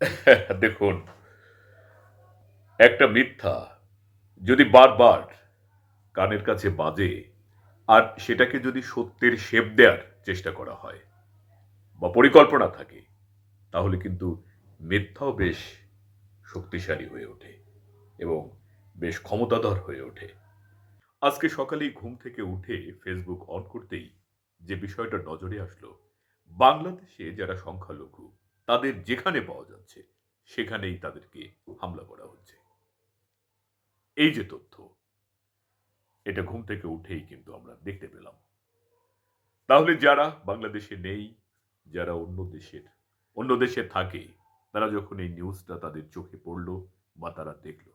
দেখুন, একটা মিথ্যা যদি বারবার কানের কাছে বাজে আর সেটাকে যদি সত্যের শেপ দেওয়ার চেষ্টা করা হয় বা পরিকল্পনা থাকে, তাহলে কিন্তু মিথ্যাও বেশ শক্তিশালী হয়ে ওঠে এবং বেশ ক্ষমতাধর হয়ে ওঠে। আজকে সকালেই ঘুম থেকে উঠে ফেসবুক অন করতেই যে বিষয়টা নজরে আসলো, বাংলাদেশে যারা সংখ্যালঘু তাদের যেখানে পাওয়া যাচ্ছে, সেখানেই তাদেরকে হামলা করা হচ্ছে। এই যে তথ্য, এটা ঘুম থেকে উঠেই কিন্তু আমরা দেখতে পেলাম। তাহলে যারা বাংলাদেশে নেই, যারা অন্য দেশের, অন্য দেশে থাকে, তারা যখন এই নিউজটা তাদের চোখে পড়ল বা তারা দেখল,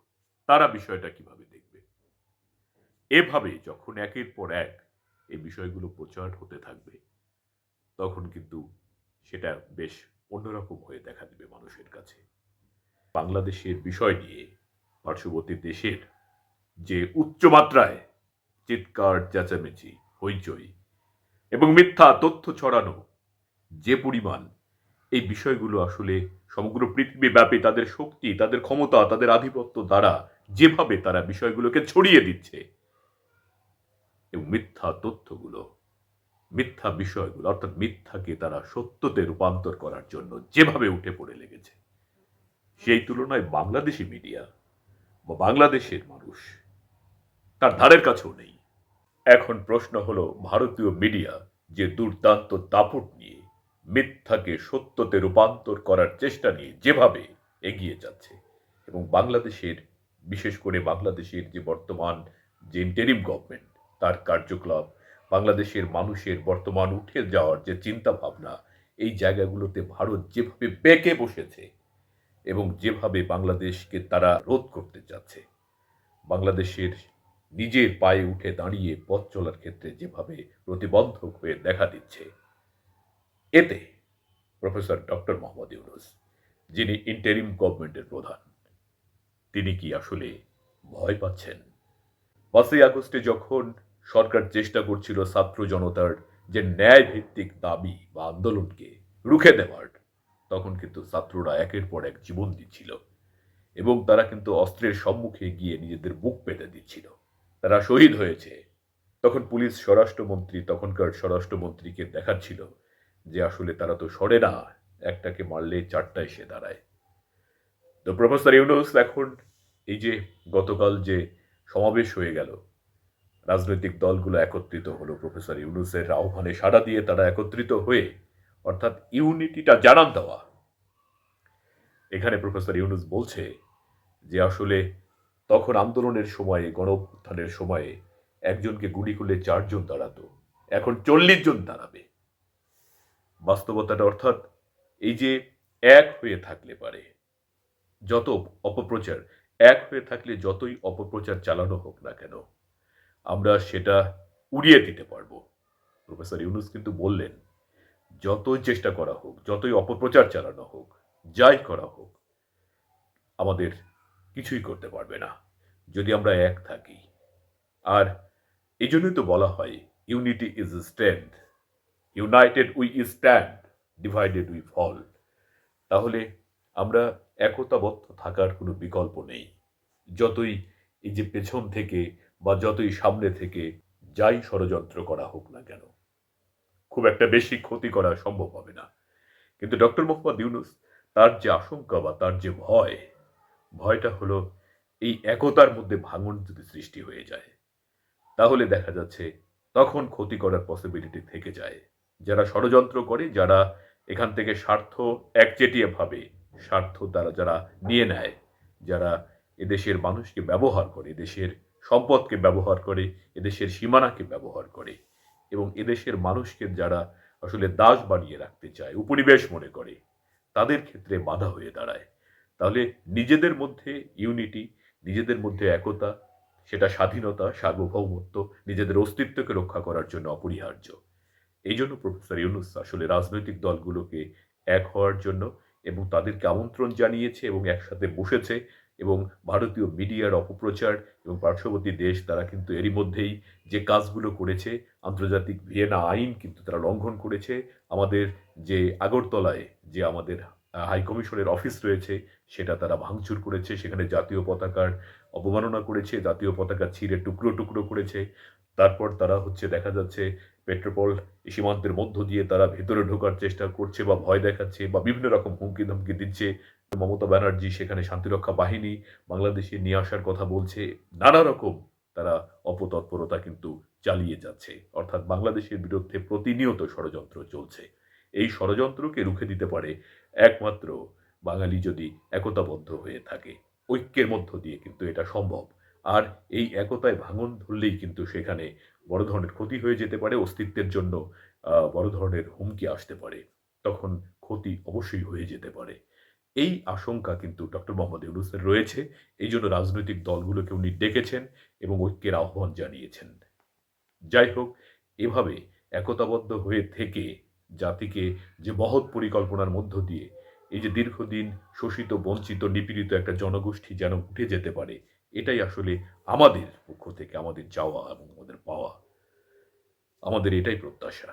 তারা বিষয়টা কীভাবে দেখবে? এভাবে যখন একের পর এক এই বিষয়গুলো প্রচার হতে থাকবে, তখন কিন্তু সেটা বেশ অন্যরকম হয়ে দেখা দেবে মানুষের কাছে। বাংলাদেশের বিষয় নিয়ে পার্শ্ববর্তী দেশের যে উচ্চমাত্রায় চিৎকার, চেঁচামেচি, হইচই এবং মিথ্যা তথ্য ছড়ানো যে পরিমাণ এই বিষয়গুলো আসলে সমগ্র পৃথিবীব্যাপী তাদের শক্তি, তাদের ক্ষমতা, তাদের আধিপত্য দ্বারা যেভাবে তারা বিষয়গুলোকে ছড়িয়ে দিচ্ছে এবং মিথ্যা তথ্যগুলো মিথ্যা বিষয়গুলো, অর্থাৎ মিথ্যাকে তারা সত্যতে রূপান্তর করার জন্য যেভাবে উঠে পড়ে লেগেছে, সেই তুলনায় বাংলাদেশি মিডিয়া বা বাংলাদেশের মানুষ তার ধারের কাছেও নেই। এখন প্রশ্ন হলো, ভারতীয় মিডিয়া যে দুর্দান্ত দাপট নিয়ে মিথ্যাকে সত্যতে রূপান্তর করার চেষ্টা নিয়ে যেভাবে এগিয়ে যাচ্ছে, এবং বাংলাদেশের, বিশেষ করে বাংলাদেশের যে বর্তমান যে ইন্টারিম গভর্নমেন্ট তার কার্যকলাপ বাংলাদেশের মানুষের বর্তমান উঠে যাওয়ার যে চিন্তা ভাবনা এই জায়গাগুলোতে ভারত যেভাবে বেঁকে বসেছে এবং যেভাবে বাংলাদেশকে তারা রোধ করতে যাচ্ছে বাংলাদেশের নিজের পায়ে উঠে দাঁড়িয়ে পথ চলার ক্ষেত্রে যেভাবে প্রতিবন্ধক হয়ে দেখা দিচ্ছে, এতে প্রফেসর ডক্টর মোহাম্মদ ইউনুস, যিনি ইন্টারিম গভর্নমেন্টের প্রধান, তিনি কি আসলে ভয় পাচ্ছেন? পাঁচই আগস্টে যখন সরকার চেষ্টা করছিল ছাত্র জনতার যে ন্যায় ভিত্তিক দাবি বা আন্দোলনকে রুখে দেওয়ার। তখন কিন্তু ছাত্ররা একের পর এক জীবন দিচ্ছিল এবং তারা কিন্তু অস্ত্রের সম্মুখে গিয়ে নিজেদের বুক পেতে দিচ্ছিল। তারা শহীদ হয়েছে। তখন পুলিশ স্বরাষ্ট্রমন্ত্রী, তখনকার স্বরাষ্ট্রমন্ত্রীকে দেখাচ্ছিল যে আসলে তারা তো সরে না, একটাকে মারলে চারটা এসে দাঁড়ায়। তো প্রফেসর ইউনুস, এখন এই যে গতকাল যে সমাবেশ হয়ে গেল রাজনৈতিক দলগুলো একত্রিত হলো। প্রফেসর ইউনুসের আহ্বানে সাড়া দিয়ে তারা একত্রিত হয়ে অর্থাৎ ইউনিটিটা জানান দেওয়া। এখানে প্রফেসর ইউনুস বলছে যে আসলে তখন আন্দোলনের সময়ে গণ উত্থানের সময়ে একজনকে গুলি করলে চারজন দাঁড়াতো। এখন চল্লিশ জন দাঁড়াবে। বাস্তবতাটা অর্থাৎ এই যে এক হয়ে থাকলে পারে, যত অপপ্রচার, এক হয়ে থাকলে যতই অপপ্রচার চালানো হোক না কেন আমরা সেটা উড়িয়ে দিতে পারব। প্রফেসর ইউনুস কিন্তু বললেন, যতই চেষ্টা করা হোক, যতই অপপ্রচার চালানো হোক, যাই করা হোক, আমাদের কিছুই করতে পারবে না, যদি আমরা এক থাকি। আর এই জন্যই তো বলা হয়, unity is strength, united we stand, divided we fall. তাহলে আমরা একতাবদ্ধ থাকার কোনো বিকল্প নেই। যতই এই যে পেছন থেকে বা যতই সামনে থেকে যাই ষড়যন্ত্র করা হোক না কেন, খুব একটা বেশি ক্ষতি করা সম্ভব হবে না। কিন্তু ডক্টর মোহাম্মদ ইউনুস তার যে আশঙ্কা বা তার যে ভয়, ভয়টা হলো এই একতার মধ্যে ভাঙন যদি সৃষ্টি হয়ে যায়, তাহলে দেখা যাচ্ছে তখন ক্ষতি করার পসিবিলিটি থেকে যায়। যারা ষড়যন্ত্র করে, যারা এখান থেকে স্বার্থ একচেটিয়া ভাবে, স্বার্থ তারা যারা নিয়ে নেয়, যারা এদেশের মানুষকে ব্যবহার করে, এদেশের সম্পদকে ব্যবহার করে, এদেশের সীমানাকে ব্যবহার করে এবং এদেশের মানুষকে যারা আসলে দাস বানিয়ে রাখতে চায়, উপনিবেশ মনে করে, তাদের ক্ষেত্রে বাধা হয়ে দাঁড়ায়। তাহলে নিজেদের মধ্যে ইউনিটি নিজেদের মধ্যে একতা, সেটা স্বাধীনতা, সার্বভৌমত্ব, নিজেদের অস্তিত্বকে রক্ষা করার জন্য অপরিহার্য। এই জন্য প্রফেসর ইউনুস আসলে রাজনৈতিক দলগুলোকে এক হওয়ার জন্য এবং তাদেরকে আমন্ত্রণ জানিয়েছে এবং একসাথে বসেছে এবং ভারতীয় মিডিয়ার অপপ্রচার এবং পার্শ্ববর্তী দেশ তারা কিন্তু এরই মধ্যেই যে কাজগুলো করেছে, আন্তর্জাতিক ভিয়েনা আইন কিন্তু তারা লঙ্ঘন করেছে। আমাদের যে আগরতলায় যে আমাদের হাইকমিশনের অফিস রয়েছে, সেটা তারা ভাঙচুর করেছে। সেখানে জাতীয় পতাকার অবমাননা করেছে, জাতীয় পতাকা ছিঁড়ে টুকরো টুকরো করেছে। তারপর তারা হচ্ছে দেখা যাচ্ছে পেট্রোপল সীমান্তের মধ্য দিয়ে তারা ভেতরে ঢোকার চেষ্টা করছে বা ভয় দেখাচ্ছে বা বিভিন্ন রকম হুমকি ধমকি দিচ্ছে। মমতা ব্যানার্জি সেখানে শান্তিরক্ষা বাহিনী বাংলাদেশে নিয়ে আসার কথা বলছে। নানা রকম তারা অপতৎপরতা কিন্তু চালিয়ে যাচ্ছে। অর্থাৎ বাংলাদেশের বিরুদ্ধে প্রতিনিয়ত ষড়যন্ত্র চলছে। এই ষড়যন্ত্রকে রুখে দিতে পারে একমাত্র বাঙালি যদি একতাবদ্ধ হয়ে থাকে। ঐক্যের মধ্য দিয়ে কিন্তু এটা সম্ভব। আর এই একতায় ভাঙন ধরলেই কিন্তু সেখানে বড় ধরনের ক্ষতি হয়ে যেতে পারে। অস্তিত্বের জন্য বড় ধরনের হুমকি আসতে পারে। তখন ক্ষতি অবশ্যই হয়ে যেতে পারে। এই আশঙ্কা কিন্তু ডক্টর মোহাম্মদ ইউনুসের রয়েছে। এই জন্য রাজনৈতিক দলগুলোকে উনি ডেকেছেন এবং ঐক্যের আহ্বান জানিয়েছেন। যাই হোক, এভাবে একতাবদ্ধ হয়ে থেকে জাতিকে যে মহৎ পরিকল্পনার মধ্য দিয়ে এই যে দীর্ঘদিন শোষিত, বঞ্চিত, নিপীড়িত একটা জনগোষ্ঠী যেন উঠে যেতে পারে, এটাই আসলে আমাদের পক্ষ থেকে আমাদের চাওয়া এবং আমাদের পাওয়া। আমাদের এটাই প্রত্যাশা।